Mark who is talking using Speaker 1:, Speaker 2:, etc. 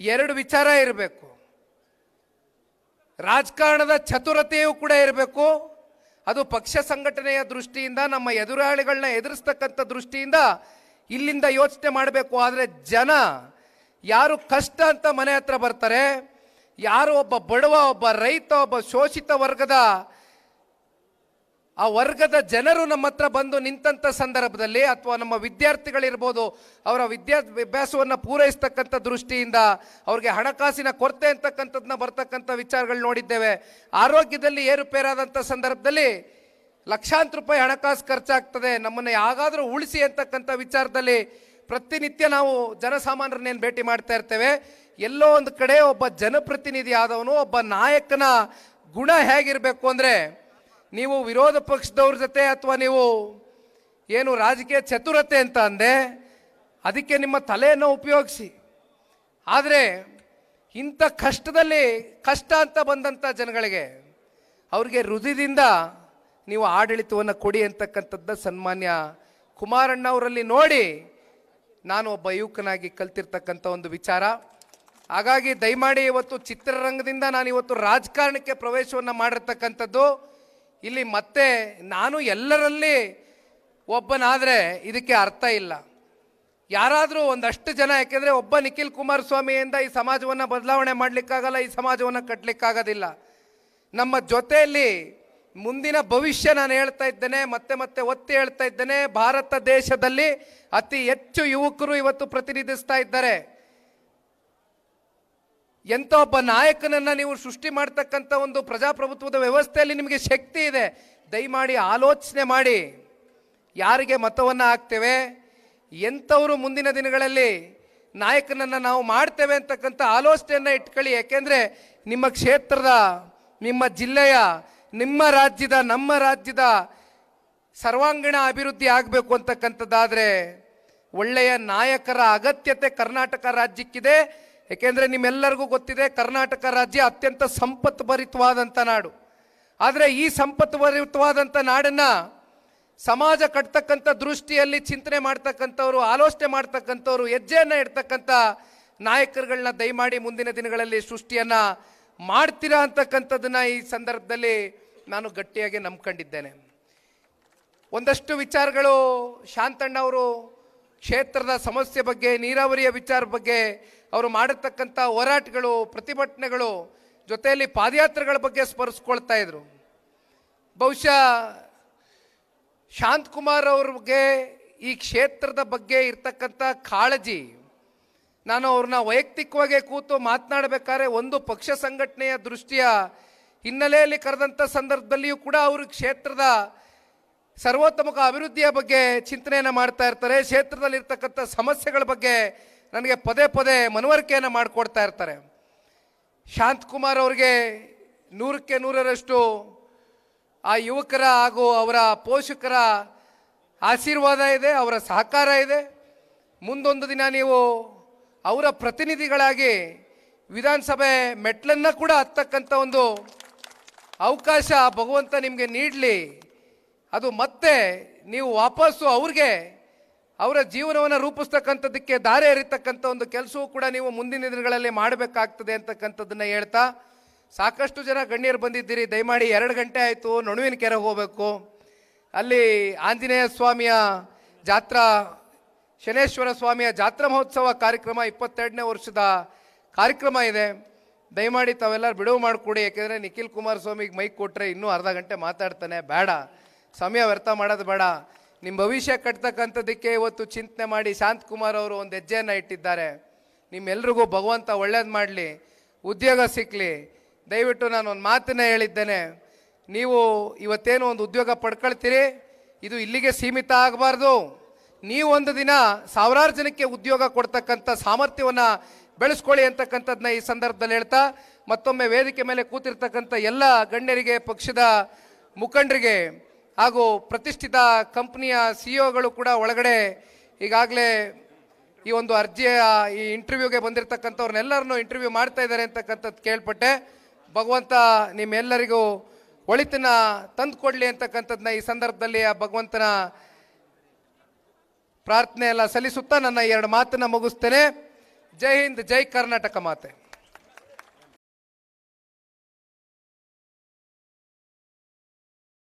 Speaker 1: ಎರಡು ವಿಚಾರ ಇರಬೇಕು. ರಾಜಕಾರಣದ ಚತುರತೆಯೂ ಕೂಡ ಇರಬೇಕು. ಅದು ಪಕ್ಷ ಸಂಘಟನೆಯ ದೃಷ್ಟಿಯಿಂದ, ನಮ್ಮ ಎದುರಾಳಿಗಳನ್ನ ಎದುರಿಸ್ತಕ್ಕಂಥ ದೃಷ್ಟಿಯಿಂದ ಇಲ್ಲಿಂದ ಯೋಚನೆ ಮಾಡಬೇಕು. ಆದರೆ ಜನ ಯಾರು ಕಷ್ಟ ಅಂತ ಮನೆ ಹತ್ರ ಬರ್ತಾರೆ, ಯಾರು ಒಬ್ಬ ಬಡವ, ಒಬ್ಬ ರೈತ, ಒಬ್ಬ ಶೋಷಿತ ವರ್ಗದ ಆ ವರ್ಗದ ಜನರು ನಮ್ಮ ಹತ್ರ ಬಂದು ನಿಂತಂಥ ಸಂದರ್ಭದಲ್ಲಿ ಅಥವಾ ನಮ್ಮ ವಿದ್ಯಾರ್ಥಿಗಳಿರ್ಬೋದು ಅವರ ವಿದ್ಯಾಭ್ಯಾಸವನ್ನು ಪೂರೈಸ್ತಕ್ಕಂಥ ದೃಷ್ಟಿಯಿಂದ ಅವ್ರಿಗೆ ಹಣಕಾಸಿನ ಕೊರತೆ ಅಂತಕ್ಕಂಥದ್ದನ್ನ ಬರ್ತಕ್ಕಂಥ ವಿಚಾರಗಳು ನೋಡಿದ್ದೇವೆ. ಆರೋಗ್ಯದಲ್ಲಿ ಏರುಪೇರಾದಂಥ ಸಂದರ್ಭದಲ್ಲಿ ಲಕ್ಷಾಂತರ ರೂಪಾಯಿ ಹಣಕಾಸು ಖರ್ಚಾಗ್ತದೆ. ನಮ್ಮನ್ನು ಯಾಗಾದರೂ ಉಳಿಸಿ ಅಂತಕ್ಕಂಥ ವಿಚಾರದಲ್ಲಿ ಪ್ರತಿನಿತ್ಯ ನಾವು ಜನಸಾಮಾನ್ಯರನ್ನೇನು ಭೇಟಿ ಮಾಡ್ತಾ ಇರ್ತೇವೆ. ಎಲ್ಲೋ ಒಂದು ಕಡೆ ಒಬ್ಬ ಜನಪ್ರತಿನಿಧಿ ಆದವನು, ಒಬ್ಬ ನಾಯಕನ ಗುಣ ಹೇಗಿರಬೇಕು ಅಂದರೆ ನೀವು ವಿರೋಧ ಪಕ್ಷದವ್ರ ಜೊತೆ ಅಥವಾ ನೀವು ಏನು ರಾಜಕೀಯ ಚತುರತೆ ಅಂತ ಅಂದೆ, ಅದಕ್ಕೆ ನಿಮ್ಮ ತಲೆಯನ್ನು ಉಪಯೋಗಿಸಿ. ಆದರೆ ಇಂಥ ಕಷ್ಟದಲ್ಲಿ, ಕಷ್ಟ ಅಂತ ಬಂದಂಥ ಜನಗಳಿಗೆ ಅವ್ರಿಗೆ ಹೃದಯದಿಂದ ನೀವು ಆಡಳಿತವನ್ನು ಕೊಡಿ ಅಂತಕ್ಕಂಥದ್ದು ಸನ್ಮಾನ್ಯ ಕುಮಾರಣ್ಣ ಅವರಲ್ಲಿ ನೋಡಿ ನಾನು ಒಬ್ಬ ಯುವಕನಾಗಿ ಕಲ್ತಿರ್ತಕ್ಕಂಥ ಒಂದು ವಿಚಾರ. ಹಾಗಾಗಿ ದಯಮಾಡಿ ಇವತ್ತು ಚಿತ್ರರಂಗದಿಂದ ನಾನು ಇವತ್ತು ರಾಜಕಾರಣಕ್ಕೆ ಪ್ರವೇಶವನ್ನು ಮಾಡಿರ್ತಕ್ಕಂಥದ್ದು ಇಲ್ಲಿ ಮತ್ತೆ ನಾನು ಎಲ್ಲರಲ್ಲಿ ಒಬ್ಬನಾದರೆ ಇದಕ್ಕೆ ಅರ್ಥ ಇಲ್ಲ. ಯಾರಾದರೂ ಒಂದಷ್ಟು ಜನ, ಯಾಕೆಂದರೆ ಒಬ್ಬ ನಿಖಿಲ್ ಕುಮಾರಸ್ವಾಮಿಯಿಂದ ಈ ಸಮಾಜವನ್ನು ಬದಲಾವಣೆ ಮಾಡಲಿಕ್ಕಾಗಲ್ಲ, ಈ ಸಮಾಜವನ್ನು ಕಟ್ಟಲಿಕ್ಕಾಗೋದಿಲ್ಲ ನಮ್ಮ ಜೊತೆಯಲ್ಲಿ ಮುಂದಿನ ಭವಿಷ್ಯ ನಾನು ಹೇಳ್ತಾ ಇದ್ದೇನೆ, ಮತ್ತೆ ಮತ್ತೆ ಒತ್ತಿ ಹೇಳ್ತಾ ಇದ್ದೇನೆ, ಭಾರತ ದೇಶದಲ್ಲಿ ಅತಿ ಹೆಚ್ಚು ಯುವಕರು ಇವತ್ತು ಪ್ರತಿನಿಧಿಸ್ತಾ ಇದ್ದಾರೆ. ಎಂಥ ಒಬ್ಬ ನಾಯಕನನ್ನು ನೀವು ಸೃಷ್ಟಿ ಮಾಡ್ತಕ್ಕಂಥ ಒಂದು ಪ್ರಜಾಪ್ರಭುತ್ವದ ವ್ಯವಸ್ಥೆಯಲ್ಲಿ ನಿಮಗೆ ಶಕ್ತಿ ಇದೆ. ದಯಮಾಡಿ ಆಲೋಚನೆ ಮಾಡಿ. ಯಾರಿಗೆ ಮತವನ್ನು ಹಾಕ್ತೇವೆ? ಎಂಥವರು ಮುಂದಿನ ದಿನಗಳಲ್ಲಿ ನಾಯಕನನ್ನು ನಾವು ಮಾಡ್ತೇವೆ ಅಂತಕ್ಕಂಥ ಆಲೋಚನೆಯನ್ನು ಇಟ್ಕೊಳ್ಳಿ. ಯಾಕೆಂದರೆ ನಿಮ್ಮ ಕ್ಷೇತ್ರದ, ನಿಮ್ಮ ಜಿಲ್ಲೆಯ, ನಿಮ್ಮ ರಾಜ್ಯದ, ನಮ್ಮ ರಾಜ್ಯದ ಸರ್ವಾಂಗೀಣ ಅಭಿವೃದ್ಧಿ ಆಗಬೇಕು ಅಂತಕ್ಕಂಥದ್ದಾದರೆ ಒಳ್ಳೆಯ ನಾಯಕರ ಅಗತ್ಯತೆ ಕರ್ನಾಟಕ ರಾಜ್ಯಕ್ಕಿದೆ. ಏಕೆಂದರೆ ನಿಮ್ಮೆಲ್ಲರಿಗೂ ಗೊತ್ತಿದೆ, ಕರ್ನಾಟಕ ರಾಜ್ಯ ಅತ್ಯಂತ ಸಂಪತ್ತು ಭರಿತವಾದಂಥ ನಾಡು. ಆದರೆ ಈ ಸಂಪತ್ತು ಭರಿತವಾದಂಥ ನಾಡನ್ನು ಸಮಾಜ ಕಟ್ತಕ್ಕಂಥ ದೃಷ್ಟಿಯಲ್ಲಿ ಚಿಂತನೆ ಮಾಡ್ತಕ್ಕಂಥವ್ರು, ಆಲೋಚನೆ ಮಾಡ್ತಕ್ಕಂಥವ್ರು, ಹೆಜ್ಜೆಯನ್ನು ಇಡ್ತಕ್ಕಂಥ ನಾಯಕರುಗಳನ್ನ ದಯಮಾಡಿ ಮುಂದಿನ ದಿನಗಳಲ್ಲಿ ಸೃಷ್ಟಿಯನ್ನು ಮಾಡ್ತೀರಾ ಅಂತಕ್ಕಂಥದ್ದನ್ನು ಈ ಸಂದರ್ಭದಲ್ಲಿ ನಾನು ಗಟ್ಟಿಯಾಗಿ ನಂಬ್ಕೊಂಡಿದ್ದೇನೆ. ಒಂದಷ್ಟು ವಿಚಾರಗಳು ಶಾಂತಣ್ಣ ಅವರು ಕ್ಷೇತ್ರದ ಸಮಸ್ಯೆ ಬಗ್ಗೆ, ನೀರಾವರಿಯ ವಿಚಾರ ಬಗ್ಗೆ, ಅವರು ಮಾಡಿರ್ತಕ್ಕಂಥ ಹೋರಾಟಗಳು, ಪ್ರತಿಭಟನೆಗಳು ಜೊತೆಯಲ್ಲಿ ಪಾದಯಾತ್ರೆಗಳ ಬಗ್ಗೆ ಸ್ಮರಿಸ್ಕೊಳ್ತಾ ಇದ್ರು. ಬಹುಶಃ ಶಾಂತಕುಮಾರ್ ಅವ್ರಿಗೆ ಈ ಕ್ಷೇತ್ರದ ಬಗ್ಗೆ ಇರ್ತಕ್ಕಂಥ ಕಾಳಜಿ, ನಾನು ಅವ್ರನ್ನ ವೈಯಕ್ತಿಕವಾಗಿ ಕೂತು ಮಾತನಾಡಬೇಕಾದ್ರೆ ಒಂದು ಪಕ್ಷ ಸಂಘಟನೆಯ ದೃಷ್ಟಿಯ ಹಿನ್ನೆಲೆಯಲ್ಲಿ ಕರೆದಂಥ ಸಂದರ್ಭದಲ್ಲಿಯೂ ಕೂಡ ಅವರು ಕ್ಷೇತ್ರದ ಸರ್ವೋತ್ತಮಕ ಅಭಿವೃದ್ಧಿಯ ಬಗ್ಗೆ ಚಿಂತನೆಯನ್ನು ಮಾಡ್ತಾ ಇರ್ತಾರೆ, ಕ್ಷೇತ್ರದಲ್ಲಿರ್ತಕ್ಕಂಥ ಸಮಸ್ಯೆಗಳ ಬಗ್ಗೆ ನನಗೆ ಪದೇ ಪದೇ ಮನವರಿಕೆಯನ್ನು ಮಾಡಿಕೊಡ್ತಾ ಇರ್ತಾರೆ. ಶಾಂತಕುಮಾರ್ ಅವ್ರಿಗೆ ನೂರಕ್ಕೆ ನೂರರಷ್ಟು ಆ ಯುವಕರ ಹಾಗೂ ಅವರ ಪೋಷಕರ ಆಶೀರ್ವಾದ ಇದೆ, ಅವರ ಸಹಕಾರ ಇದೆ. ಮುಂದೊಂದು ದಿನ ನೀವು ಅವರ ಪ್ರತಿನಿಧಿಗಳಾಗಿ ವಿಧಾನಸಭೆ ಮೆಟ್ಲನ್ನು ಕೂಡ ಹತ್ತಕ್ಕಂಥ ಒಂದು ಅವಕಾಶ ಭಗವಂತ ನಿಮಗೆ ನೀಡಲಿ. ಅದು ಮತ್ತೆ ನೀವು ವಾಪಸ್ಸು ಅವ್ರಿಗೆ, ಅವರ ಜೀವನವನ್ನು ರೂಪಿಸ್ತಕ್ಕಂಥದ್ದಕ್ಕೆ ದಾರಿ ಎರಿತಕ್ಕಂಥ ಒಂದು ಕೆಲಸವೂ ಕೂಡ ನೀವು ಮುಂದಿನ ದಿನಗಳಲ್ಲಿ ಮಾಡಬೇಕಾಗ್ತದೆ ಅಂತಕ್ಕಂಥದ್ದನ್ನು ಹೇಳ್ತಾ, ಸಾಕಷ್ಟು ಜನ ಗಣ್ಯರು ಬಂದಿದ್ದೀರಿ, ದಯಮಾಡಿ ಎರಡು ಗಂಟೆ ಆಯಿತು ನಣುವಿನ ಕೆರೆ ಹೋಗಬೇಕು. ಅಲ್ಲಿ ಆಂಜನೇಯ ಸ್ವಾಮಿಯ ಜಾತ್ರಾ, ಶನೇಶ್ವರ ಸ್ವಾಮಿಯ ಜಾತ್ರಾ ಮಹೋತ್ಸವ ಕಾರ್ಯಕ್ರಮ ಇಪ್ಪತ್ತೆರಡನೇ ವರ್ಷದ ಕಾರ್ಯಕ್ರಮ ಇದೆ. ದಯಮಾಡಿ ತಾವೆಲ್ಲರೂ ಬಿಡುವು ಮಾಡಿಕೊಡಿ, ಯಾಕೆಂದರೆ ನಿಖಿಲ್ ಕುಮಾರಸ್ವಾಮಿಗೆ ಮೈಕ್ ಕೊಟ್ಟರೆ ಇನ್ನೂ ಅರ್ಧ ಗಂಟೆ ಮಾತಾಡ್ತಾನೆ, ಬೇಡ. ಸಮಯ ವ್ಯರ್ಥ ಮಾಡೋದು ಬೇಡ. ನಿಮ್ಮ ಭವಿಷ್ಯ ಕಟ್ತಕ್ಕಂಥದ್ದಕ್ಕೆ ಇವತ್ತು ಚಿಂತನೆ ಮಾಡಿ ಶಾಂತಕುಮಾರ್ ಅವರು ಒಂದು ಹೆಜ್ಜೆಯನ್ನು ಇಟ್ಟಿದ್ದಾರೆ. ನಿಮ್ಮೆಲ್ರಿಗೂ ಭಗವಂತ ಒಳ್ಳೇದು ಮಾಡಲಿ, ಉದ್ಯೋಗ ಸಿಕ್ಕಲಿ ದಯವಿಟ್ಟು ನಾನು ಒಂದು ಮಾತನ್ನ ಹೇಳಿದ್ದೇನೆ. ನೀವು ಇವತ್ತೇನು ಒಂದು ಉದ್ಯೋಗ ಪಡ್ಕೊಳ್ತೀರಿ? ಇದು ಇಲ್ಲಿಗೆ ಸೀಮಿತ ಆಗಬಾರ್ದು. ನೀವೊಂದು ದಿನ ಸಾವಿರಾರು ಜನಕ್ಕೆ ಉದ್ಯೋಗ ಕೊಡ್ತಕ್ಕಂಥ ಸಾಮರ್ಥ್ಯವನ್ನು ಬೆಳೆಸ್ಕೊಳ್ಳಿ ಅಂತಕ್ಕಂಥದ್ದನ್ನ ಈ ಸಂದರ್ಭದಲ್ಲಿ ಹೇಳ್ತಾ, ಮತ್ತೊಮ್ಮೆ ವೇದಿಕೆ ಮೇಲೆ ಕೂತಿರ್ತಕ್ಕಂಥ ಎಲ್ಲ ಗಣ್ಯರಿಗೆ, ಪಕ್ಷದ ಮುಖಂಡರಿಗೆ ಹಾಗೂ ಪ್ರತಿಷ್ಠಿತ ಕಂಪನಿಯ ಸಿಇಒಗಳು ಕೂಡ ಒಳಗಡೆ ಈಗಾಗಲೇ ಈ ಒಂದು ಅರ್ಜಿಯ, ಈ ಇಂಟರ್ವ್ಯೂಗೆ ಬಂದಿರತಕ್ಕಂಥವ್ರನ್ನೆಲ್ಲರನ್ನು ಇಂಟರ್ವ್ಯೂ ಮಾಡ್ತಾ ಇದ್ದಾರೆ ಅಂತಕ್ಕಂಥದ್ದು ಕೇಳ್ಪಟ್ಟೆ. ಭಗವಂತ ನಿಮ್ಮೆಲ್ಲರಿಗೂ ಒಳಿತನ್ನ ತಂದುಕೊಡ್ಲಿ ಅಂತಕ್ಕಂಥದ್ದನ್ನ ಈ ಸಂದರ್ಭದಲ್ಲಿ ಆ ಭಗವಂತನ ಪ್ರಾರ್ಥನೆ ಎಲ್ಲ ಸಲ್ಲಿಸುತ್ತಾ ನನ್ನ ಎರಡು ಮಾತನ್ನು ಮುಗಿಸ್ತೇನೆ. ಜೈ ಹಿಂದ್, ಜೈ ಕರ್ನಾಟಕ ಮಾತೆ.